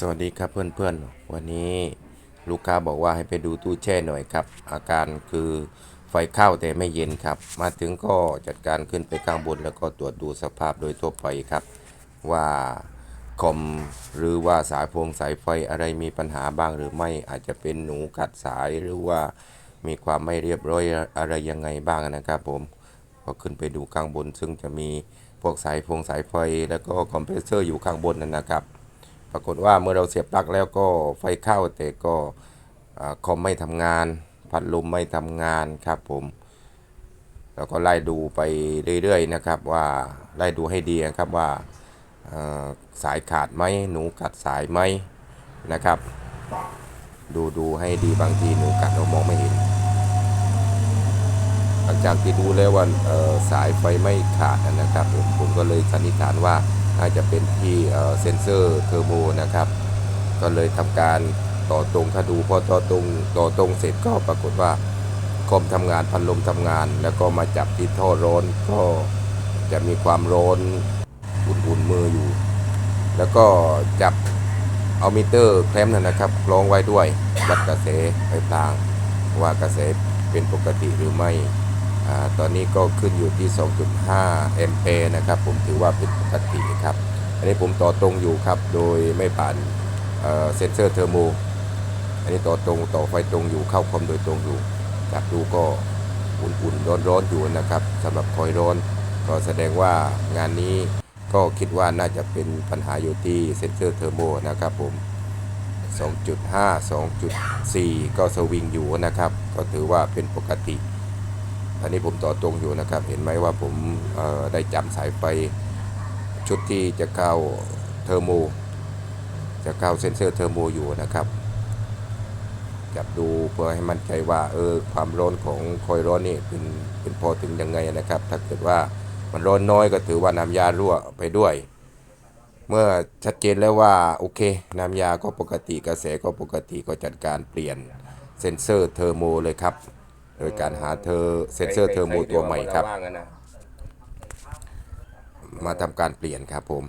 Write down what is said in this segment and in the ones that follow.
สวัสดีครับเพื่อนๆ วันนี้ลูกค้าบอกว่าให้ไปดูตู้แช่หน่อยครับ อาการคือไฟเข้าแต่ไม่เย็นครับ มาถึงก็จัดการขึ้นไปข้างบน แล้วก็ตรวจดูสภาพโดยทั่วไปครับ ว่าคอมหรือว่าสายพวงสายไฟอะไรมีปัญหาบ้างหรือไม่อาจจะเป็นหนูกัดสายหรือว่ามีความไม่เรียบร้อยอะไรยังไงบ้างนะครับผมก็ขึ้นไปดูข้างบน ซึ่งจะมีพวกสายพวงสายไฟ แล้วก็คอมเพรสเซอร์อยู่ข้างบนนั่นนะครับ ปรากฏว่าเมื่อเราเสียบปลั๊กแล้วก็ไฟเข้าแต่ก็คอมไม่ทำงาน พัดลมไม่ทำงานครับผมแล้วก็ไล่ดูไปเรื่อยๆนะครับว่าไล่ดูให้ดีนะครับว่าสายขาดไหมหนูกัดสายไหมนะครับ ดูดูให้ดีบางทีหนูกัดเรามองไม่เห็น หลังจากที่ดูแล้วว่าสายไฟไม่ขาดนะครับผมผมก็เลยสันนิษฐานว่า น่าจะเป็นที่เซนเซอร์เทอร์โบนะครับ ก็เลยทำการต่อตรงถ้าดูพอต่อตรงต่อตรงเสร็จก็ปรากฏว่าคอมทำงานพัดลมทำงาน แล้วก็มาจับที่ท่อร้อนก็จะมีความร้อนอุ่นๆมืออยู่ แล้วก็จับเอามิเตอร์แคลมนั่นนะครับคล้องไว้ด้วยวัดกระแสไฟพลางว่ากระแสเป็นปกติหรือไม่ ตอนนี้ก็ขึ้นอยู่ที่ 2.5 แอมเปร์นะครับ ผมถือว่าเป็นปกติครับ อันนี้ผมต่อตรงอยู่ครับ โดยไม่ผ่านเซนเซอร์เทอร์โม อันนี้ต่อตรงต่อไฟตรงอยู่เข้าคอมโดยตรงอยู่จับดูก็อุ่นๆร้อนๆอยู่นะครับสำหรับคอยร้อนก็แสดงว่างานนี้ก็คิดว่าน่าจะเป็นปัญหาอยู่ที่เซนเซอร์เทอร์โมนะครับผม 2.5 2.4 ก็สวิงอยู่นะครับ ก็ถือว่าเป็นปกติ อันนี้ผมต่อตรงอยู่นะครับ เห็นไหมว่าผมได้จำสายไฟชุดที่จะเข้าเทอร์โม จะเข้าเซ็นเซอร์เทอร์โมอยู่นะครับจับดูเพื่อให้มั่นใจว่าเออความร้อนของคอยร้อนนี่เป็นเป็นพอถึงยังไงนะครับ ถ้าเกิดว่ามันร้อนน้อยก็ถือว่าน้ำยารั่วไปด้วย เมื่อชัดเจนแล้วว่าโอเค น้ำยาก็ปกติกระแสก็ปกติก็จัดการเปลี่ยนเซ็นเซอร์เทอร์โมเลยครับ โดยการหาเธอเซ็นเซอร์เทอร์โมตัวใหม่ครับ มาทำการเปลี่ยนครับผม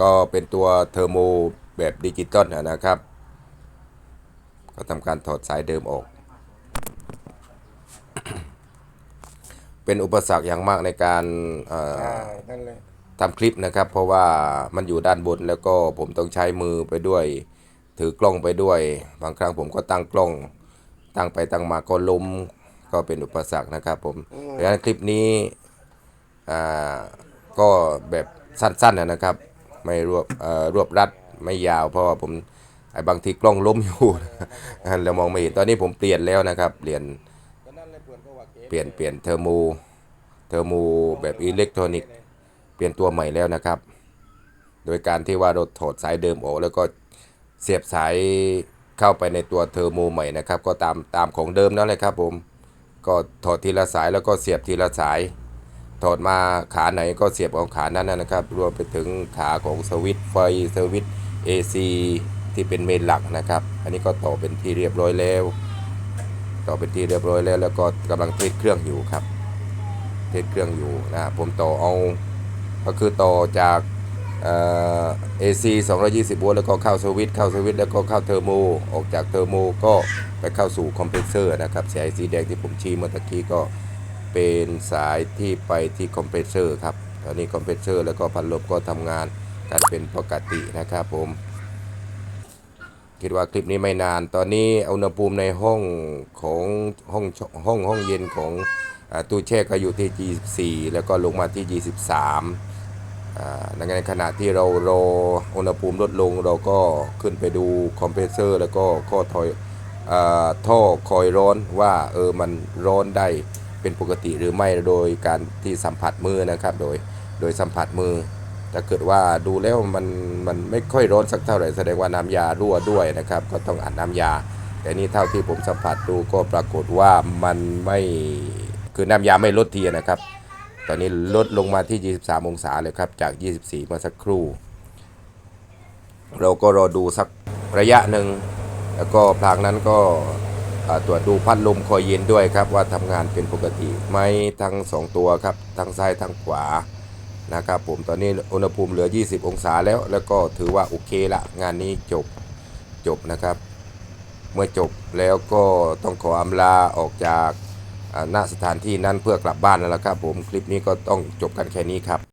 ก็เป็นตัวเทอร์โมแบบดิจิตอลนะครับ ก็ทำการถอดสายเดิมออก เป็นอุปสรรคอย่างมากในการเอ่อนั่นเลยทำคลิปนะครับ เพราะว่ามันอยู่ด้านบนแล้วก็ผมต้องใช้มือไปด้วย ถือกล้องไปด้วย บางครั้งผมก็ตั้งกล้อง ตั้งไปตั้งมาก็ล้มก็เป็นอุปสรรคนะครับผมดังนั้นคลิปนี้อ่าก็แบบสั้นๆนะครับ ไม่รวบเอ่อรวบรัดไม่ยาวเพราะว่าผมไอ้บางทีกล้องล้มอยู่เรามองไม่เห็นตอนนี้ผมเปลี่ยนแล้วนะครับ เปลี่ยนก็นั่นเลยเพื่อนก็ว่าเกมเปลี่ยนเปลี่ยนเทอร์โมเทอร์โมแบบอิเล็กทรอนิกส์เปลี่ยนตัวใหม่แล้วนะครับ โดยการที่ว่าเราถอดสายเดิมออกแล้วก็เสียบสาย เข้าไปในตัวเทอร์โมใหม่นะครับ ก็ตามตามของเดิมนั่นแหละครับผม ก็ถอดทีละสายแล้วก็เสียบทีละสาย ถอดมาขาไหนก็เสียบเอาขานั้นนะครับ รวมไปถึงขาของสวิตไฟสวิต AC ที่เป็นเมนหลักนะครับ อันนี้ก็ต่อเป็นที่เรียบร้อยแล้ว ต่อเป็นที่เรียบร้อยแล้ว แล้วก็กำลังเทสเครื่องอยู่ครับ เทสเครื่องอยู่นะผมต่อเอา ก็คือต่อจาก เอ่อ AC 220โวลต์แล้วก็เข้าสวิตช์เข้าสวิตช์แล้วก็เข้าเทอร์โมออกจากเทอร์โมก็ไปเข้าสู่คอมเพรสเซอร์นะครับสายสีแดงที่ผมชี้เมื่อตะกี้ก็เป็นสายที่ไปที่คอมเพรสเซอร์ครับตอนนี้คอมเพรสเซอร์แล้วก็พัดลมก็ทำงานกันเป็นปกตินะครับผม คิดว่าคลิปนี้ไม่นาน ตอนนี้อุณหภูมิในห้องของห้องห้องห้องเย็นของอตู้แช่ก็อยู่ที่ 24 แล้วก็ลงมาที่ 23 อ่าในขณะที่เรารออุณหภูมิลดลงเราก็ขึ้นไปดูคอมเพรสเซอร์ แล้วก็ข้อถอยอท่อคอยร้อนว่าเออมันร้อนได้เป็นปกติหรือไม่โดยการที่สัมผัสมือนะครับโดยโดยสัมผัสมือถ้าเกิดว่าดูแล้วมันมันไม่ค่อยร้อนสักเท่าไหร่แสดงว่าน้ำยารั่วด้วยนะครับ ก็ต้องอัดน้ำยา แต่นี่เท่าที่ผมสัมผัสดูก็ปรากฏว่ามันไม่คือน้ำยาไม่ลดทีนะครับ ตอนนี้ลดลงมาที่ 23 องศาเลยครับ จาก 24เมื่อสักครู่ เราก็รอดูสักระยะหนึ่ง แล้วก็พลางนั้นก็ตรวจดูพัดลมคอยเย็นด้วยครับ ว่าทำงานเป็นปกติไหมทั้ง 2 ตัวครับ ทั้งซ้ายทั้งขวานะครับผมตอนนี้อุณหภูมิเหลือ 20 องศาแล้ว แล้วก็ถือว่าโอเคละงานนี้จบจบนะครับ เมื่อจบแล้วก็ต้องขออำลาออกจาก อ่าณสถานที่นั้นเพื่อกลับบ้านแล้วละครับผมคลิปนี้ก็ต้องจบกันแค่นี้ครับ